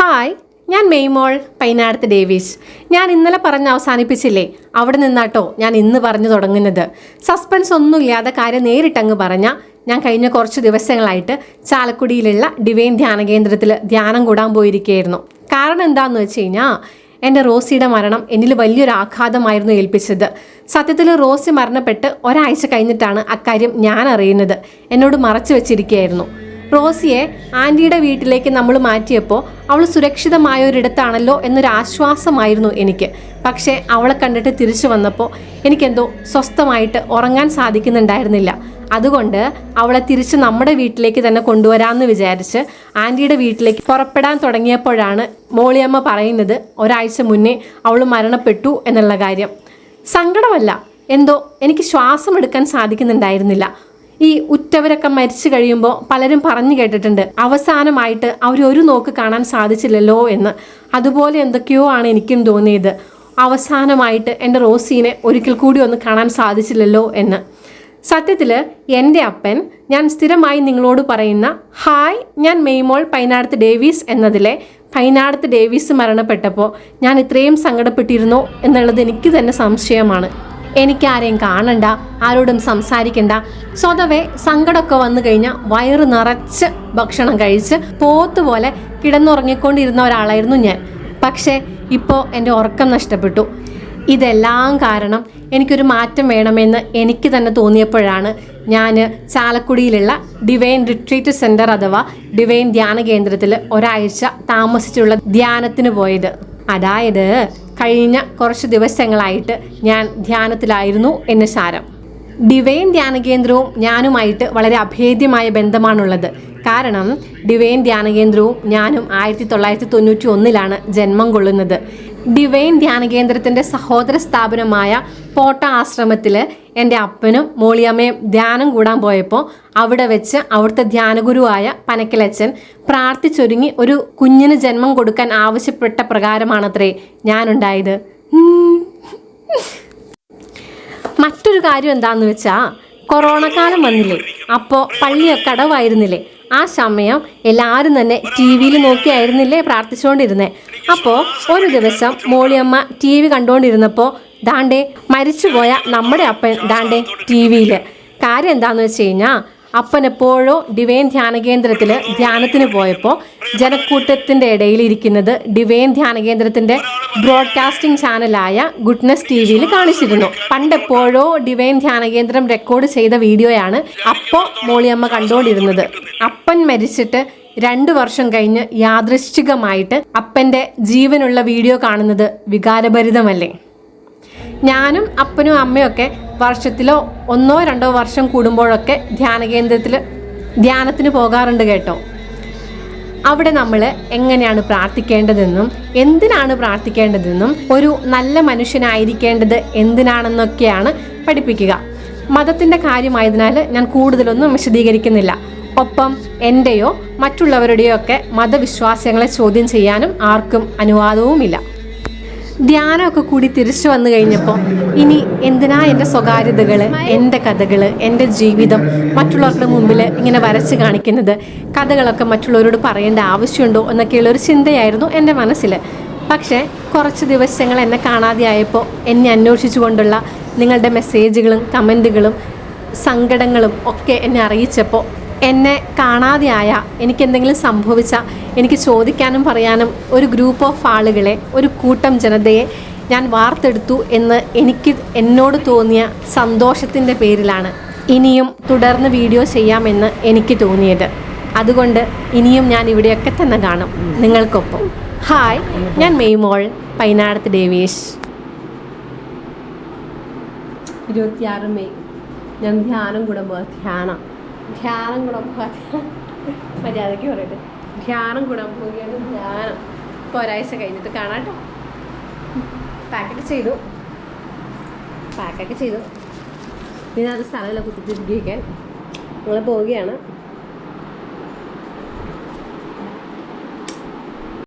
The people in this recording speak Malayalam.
ഹായ് ഞാൻ മെയ്മോൾ പൈനാടത്ത് ഡേവിസ്. ഞാൻ ഇന്നലെ പറഞ്ഞ് അവസാനിപ്പിച്ചില്ലേ? അവിടെ നിന്നാട്ടോ ഞാൻ ഇന്ന് പറഞ്ഞു തുടങ്ങുന്നത്. സസ്പെൻസ് ഒന്നുമില്ലാതെ കാര്യം നേരിട്ടങ്ങ് പറഞ്ഞ ഞാൻ കഴിഞ്ഞ കുറച്ച് ദിവസങ്ങളായിട്ട് ചാലക്കുടിയിലുള്ള ഡിവൈൻ ധ്യാന കേന്ദ്രത്തിൽ ധ്യാനം കൂടാൻ പോയിരിക്കുകയായിരുന്നു. കാരണം എന്താണെന്ന് വെച്ച് കഴിഞ്ഞാൽ എന്റെ റോസിയുടെ മരണം എന്നിൽ വലിയൊരു ആഘാതമായിരുന്നു ഏൽപ്പിച്ചത്. സത്യത്തിൽ റോസി മരണപ്പെട്ട് ഒരാഴ്ച കഴിഞ്ഞിട്ടാണ് അക്കാര്യം ഞാൻ അറിയുന്നത്. എന്നോട് മറച്ചു വെച്ചിരിക്കുകയായിരുന്നു. റോസിയെ ആന്റിയുടെ വീട്ടിലേക്ക് നമ്മൾ മാറ്റിയപ്പോൾ അവൾ സുരക്ഷിതമായ ഒരിടത്താണല്ലോ എന്നൊരു ആശ്വാസമായിരുന്നു എനിക്ക്. പക്ഷേ അവളെ കണ്ടിട്ട് തിരിച്ചു വന്നപ്പോൾ എനിക്കെന്തോ സ്വസ്ഥമായിട്ട് ഉറങ്ങാൻ സാധിക്കുന്നുണ്ടായിരുന്നില്ല. അതുകൊണ്ട് അവളെ തിരിച്ച് നമ്മുടെ വീട്ടിലേക്ക് തന്നെ കൊണ്ടുവരാമെന്ന് വിചാരിച്ച് ആന്റിയുടെ വീട്ടിലേക്ക് പുറപ്പെടാൻ തുടങ്ങിയപ്പോഴാണ് മോളിയമ്മ പറയുന്നത് ഒരാഴ്ച മുന്നേ അവൾ മരണപ്പെട്ടു എന്നുള്ള കാര്യം. സങ്കടമല്ല. എന്തോ എനിക്ക് ശ്വാസം എടുക്കാൻ സാധിക്കുന്നുണ്ടായിരുന്നില്ല. ഈ ഉറ്റവരൊക്കെ മരിച്ചു കഴിയുമ്പോൾ പലരും പറഞ്ഞു കേട്ടിട്ടുണ്ട് അവസാനമായിട്ട് അവർ ഒരു നോക്ക് കാണാൻ സാധിച്ചില്ലല്ലോ എന്ന്. അതുപോലെ എന്തൊക്കെയോ ആണ് എനിക്കും തോന്നിയത്. അവസാനമായിട്ട് എന്റെ റോസീനെ ഒരിക്കൽ കൂടി ഒന്ന് കാണാൻ സാധിച്ചില്ലല്ലോ എന്ന്. സത്യത്തിൽ എന്റെ അപ്പൻ ഞാൻ സ്ഥിരമായി നിങ്ങളോട് പറയുന്ന ഹായ് ഞാൻ മെയ്മോൾ പൈനാടത്ത് ഡേവീസ് എന്നതിലെ പൈനാടത്ത് ഡേവീസ് മരണപ്പെട്ടപ്പോൾ ഞാൻ ഇത്രയും സങ്കടപ്പെട്ടിരുന്നോ എന്നുള്ളത് എനിക്ക് തന്നെ സംശയമാണ്. എനിക്കാരെയും കാണണ്ട ആരോടും സംസാരിക്കണ്ട. സ്വതവേ സങ്കടമൊക്കെ വന്നു കഴിഞ്ഞാൽ വയറ് നിറച്ച് ഭക്ഷണം കഴിച്ച് പോത്തുപോലെ കിടന്നുറങ്ങിക്കൊണ്ടിരുന്ന ഒരാളായിരുന്നു ഞാൻ. പക്ഷേ ഇപ്പോൾ എന്റെ ഉറക്കം നഷ്ടപ്പെട്ടു. ഇതെല്ലാം കാരണം എനിക്കൊരു മാറ്റം വേണമെന്ന് എനിക്ക് തന്നെ തോന്നിയപ്പോഴാണ് ഞാൻ ചാലക്കുടിയിലുള്ള ഡിവൈൻ റിട്രീറ്റ് സെന്റർ അഥവാ ഡിവൈൻ ധ്യാന കേന്ദ്രത്തിൽ ഒരാഴ്ച താമസിച്ചുള്ള ധ്യാനത്തിന് പോയത്. അതായത് കഴിഞ്ഞ കുറച്ച് ദിവസങ്ങളായിട്ട് ഞാൻ ധ്യാനത്തിലായിരുന്നു എന്ന് സാരം. ഡിവൈൻ ധ്യാന കേന്ദ്രവും ഞാനുമായിട്ട് വളരെ അഭേദ്യമായ ബന്ധമാണുള്ളത്. കാരണം ഡിവൈൻ ധ്യാന കേന്ദ്രവും ഞാനും ആയിരത്തി തൊള്ളായിരത്തി തൊണ്ണൂറ്റി ഒന്നിലാണ് ജന്മം കൊള്ളുന്നത്. ഡിവൈൻ ധ്യാന കേന്ദ്രത്തിന്റെ സഹോദര സ്ഥാപനമായ പോട്ട ആശ്രമത്തിൽ എന്റെ അപ്പനും മോളിയമ്മയും ധ്യാനം കൂടാൻ പോയപ്പോൾ അവിടെ വെച്ച് അവിടുത്തെ ധ്യാനഗുരുവായ പനക്കലച്ചൻ പ്രാർത്ഥിച്ചൊരുങ്ങി ഒരു കുഞ്ഞിന് ജന്മം കൊടുക്കാൻ ആവശ്യപ്പെട്ട പ്രകാരമാണത്രേ ഞാനുണ്ടായത്. മറ്റൊരു കാര്യം എന്താന്ന് വെച്ചാൽ കൊറോണ കാലം വന്നില്ലേ അപ്പോൾ പള്ളിയൊക്കെ അടവായിരുന്നില്ലേ ആ സമയം എല്ലാവരും തന്നെ ടി വിയിൽ നോക്കിയായിരുന്നില്ലേ പ്രാർത്ഥിച്ചുകൊണ്ടിരുന്നേ അപ്പോൾ ഒരു ദിവസം മോളിയമ്മ ടി വി കണ്ടുകൊണ്ടിരുന്നപ്പോൾ ദാണ്ടേ മരിച്ചുപോയ നമ്മുടെ അപ്പൻ ദാണ്ടേ ടി വിയിൽ കാര്യം എന്താണെന്ന് വെച്ച് കഴിഞ്ഞാൽ അപ്പൻ എപ്പോഴോ ഡിവൈൻ ധ്യാന കേന്ദ്രത്തിൽ ധ്യാനത്തിന് പോയപ്പോൾ ജനക്കൂട്ടത്തിന്റെ ഇടയിൽ ഇരിക്കുന്നത് ഡിവൈൻ ധ്യാന കേന്ദ്രത്തിന്റെ ബ്രോഡ്കാസ്റ്റിംഗ് ചാനലായ ഗുഡ്നസ് ടി വിയിൽ കാണിച്ചിരുന്നു. പണ്ടെപ്പോഴോ ഡിവൈൻ ധ്യാന കേന്ദ്രം റെക്കോർഡ് ചെയ്ത വീഡിയോയാണ് അപ്പോൾ മോളിയമ്മ കണ്ടുകൊണ്ടിരുന്നത് അപ്പൻ മരിച്ചിട്ട് രണ്ടു വർഷം കഴിഞ്ഞ് യാദൃശ്ചികമായിട്ട് അപ്പന്റെ ജീവനുള്ള വീഡിയോ കാണുന്നത് വികാരഭരിതമല്ലേ? ഞാനും അപ്പനും അമ്മയൊക്കെ വർഷത്തിലോ ഒന്നോ രണ്ടോ വർഷം കൂടുമ്പോഴൊക്കെ ധ്യാന കേന്ദ്രത്തിൽ ധ്യാനത്തിന് പോകാറുണ്ട് കേട്ടോ. അവിടെ നമ്മൾ എങ്ങനെയാണ് പ്രാർത്ഥിക്കേണ്ടതെന്നും എന്തിനാണ് പ്രാർത്ഥിക്കേണ്ടതെന്നും ഒരു നല്ല മനുഷ്യനായിരിക്കേണ്ടത് എന്തിനാണെന്നൊക്കെയാണ് പഠിപ്പിക്കുക. മതത്തിന്റെ കാര്യമായതിനാൽ ഞാൻ കൂടുതലൊന്നും വിശദീകരിക്കുന്നില്ല. ഒപ്പം എന്റെയോ മറ്റുള്ളവരുടെയോ ഒക്കെ മതവിശ്വാസങ്ങളെ ചോദ്യം ചെയ്യാനും ആർക്കും അനുവാദവുമില്ല. ധ്യാനമൊക്കെ കൂടി തിരിച്ചു വന്നു കഴിഞ്ഞപ്പോൾ ഇനി എന്തിനാ എന്റെ സ്വകാര്യതകൾ എന്റെ കഥകൾ എന്റെ ജീവിതം മറ്റുള്ളവരുടെ മുമ്പിൽ ഇങ്ങനെ വരച്ച് കാണിക്കുന്നത്? കഥകളൊക്കെ മറ്റുള്ളവരോട് പറയേണ്ട ആവശ്യമുണ്ടോ എന്നൊക്കെയുള്ള ഒരു ചിന്തയായിരുന്നു എന്റെ മനസ്സിൽ പക്ഷേ കുറച്ച് ദിവസങ്ങൾ എന്നെ കാണാതെയായപ്പോൾ എന്നെ അന്വേഷിച്ചുകൊണ്ടുള്ള നിങ്ങളുടെ മെസ്സേജുകളും കമന്റുകളും സങ്കടങ്ങളും ഒക്കെ എന്നെ അറിയിച്ചപ്പോൾ എന്നെ കാണാതെയായ എനിക്കെന്തെങ്കിലും സംഭവിച്ച എനിക്ക് ചോദിക്കാനും പറയാനും ഒരു ഗ്രൂപ്പ് ഓഫ് ആളുകളെ ഒരു കൂട്ടം ജനതയെ ഞാൻ വാർത്തെടുത്തു എന്ന് എനിക്ക് എന്നോട് തോന്നിയ സന്തോഷത്തിന്റെ പേരിലാണ് ഇനിയും തുടർന്ന് വീഡിയോ ചെയ്യാമെന്ന് എനിക്ക് തോന്നിയത്. അതുകൊണ്ട് ഇനിയും ഞാൻ ഇവിടെയൊക്കെ തന്നെ കാണും. നിങ്ങൾക്കൊപ്പം. ഹായ് ഞാൻ മെയ്മോൾ പൈനാടത്ത് ദേവീഷ്. ഇരുപത്തിയാറ് മെയ്. ഞാൻ ധ്യാനം കൂടുമ്പോൾ ധ്യാനം. ധ്യാനം പോവാ മര്യാദയ്ക്ക് പറയട്ടെ. ധ്യാനം പോവുകയാണ് ധ്യാനം. ഇപ്പോൾ ഒരാഴ്ച കഴിഞ്ഞിട്ട് കാണാം കേട്ടോ പാക്കൊക്കെ ചെയ്തു. പാക്കൊക്കെ ചെയ്തു. ഇനി അത് സ്ഥലമില്ല കുത്തിത്തിരിക്കാൻ നിങ്ങൾ പോവുകയാണ്.